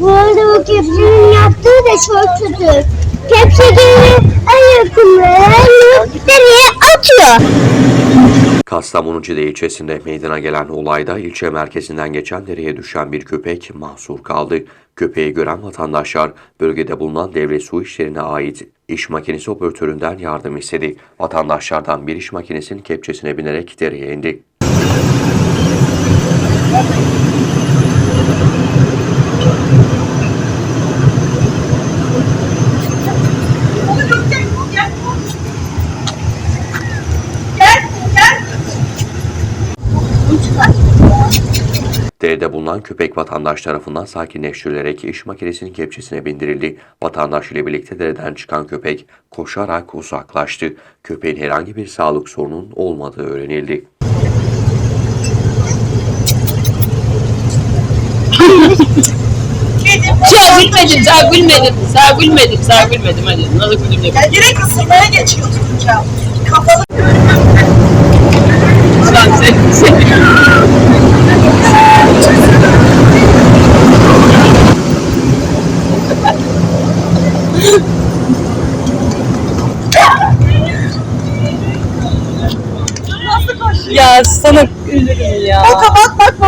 Bu arada bu kepçenin yaptığı da çok kötü. Kepçeleri en yakınlara nereye atıyor? Kastamonu Cide ilçesinde meydana gelen olayda ilçe merkezinden geçen dereye düşen bir köpek mahsur kaldı. Köpeği gören vatandaşlar bölgede bulunan devlet su işlerine ait iş makinesi operatöründen yardım istedi. Vatandaşlardan bir iş makinesinin kepçesine binerek dereye indi. Derede bulunan köpek vatandaş tarafından sakinleştirilerek iş makinesinin kepçesine bindirildi. Vatandaş ile birlikte dereden çıkan köpek koşarak uzaklaştı. Köpeğin herhangi bir sağlık sorunun olmadığı öğrenildi. Sağ gülmedim, sağ gülmedim, sağ gülmedim, sağ gülmedim. Hadi nasıl de. Yani direkt ısınmaya geçiyor tutunca. Kafalı Ya sana üzülürüm ya. O kabak bakma